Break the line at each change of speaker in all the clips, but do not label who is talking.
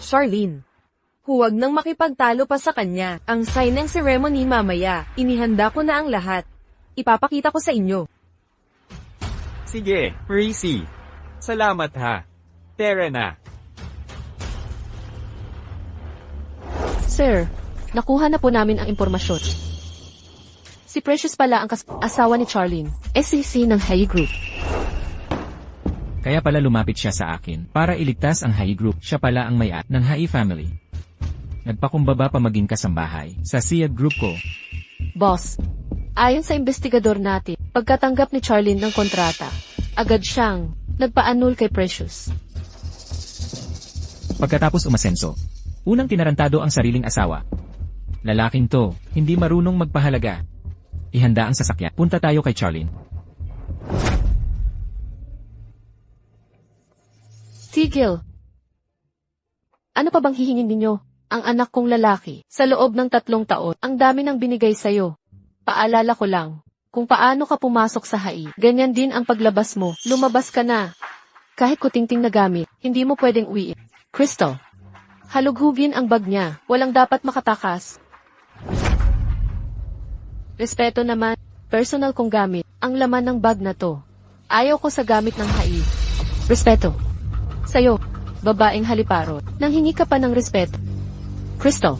Charlene. Huwag nang makipagtalo pa sa kanya. Ang sign ng ceremony mamaya. Inihanda ko na ang lahat. Ipapakita ko sa inyo.
Sige, Reese. Salamat ha. Tara na.
Sir, nakuha na po namin ang impormasyon. Si Precious pala ang kas- asawa ni Charlene, SEC ng Hay Group.
Kaya pala lumapit siya sa akin para iligtas ang Hai Group. Siya pala ang may-at ng Hai Family. Nagpakumbaba pa maging kasambahay sa Siad Group ko.
Boss, ayon sa investigador natin, pagkatanggap ni Charlene ng kontrata, agad siyang nagpa-annul kay Precious.
Pagkatapos umasenso, unang tinarantado ang sariling asawa. Lalaking to, hindi marunong magpahalaga. Ihanda ang sasakyan. Punta tayo kay Charlene.
Tigil! Ano pa bang hihingin ninyo? Ang anak kong lalaki, sa loob ng tatlong taon, ang dami nang binigay sa'yo. Paalala ko lang, kung paano ka pumasok sa hai, ganyan din ang paglabas mo, lumabas ka na. Kahit kutingting na gamit, hindi mo pwedeng uwiin. Crystal, halughugin ang bag niya, walang dapat makatakas. Respeto naman, personal kong gamit, ang laman ng bag na to. Ayaw ko sa gamit ng hai. Respeto. Sa'yo, babaeng haliparot, nang hingi ka pa ng respeto. Crystal.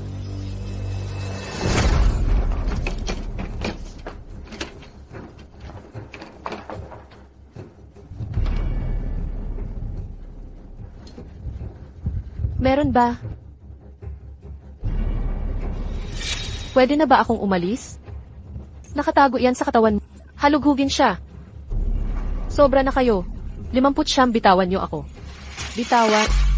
Meron ba? Pwede na ba akong umalis? Nakatago yan sa katawan mo. Halughugin siya. Sobra na kayo. Limamput siyam bitawan niyo ako bitawan.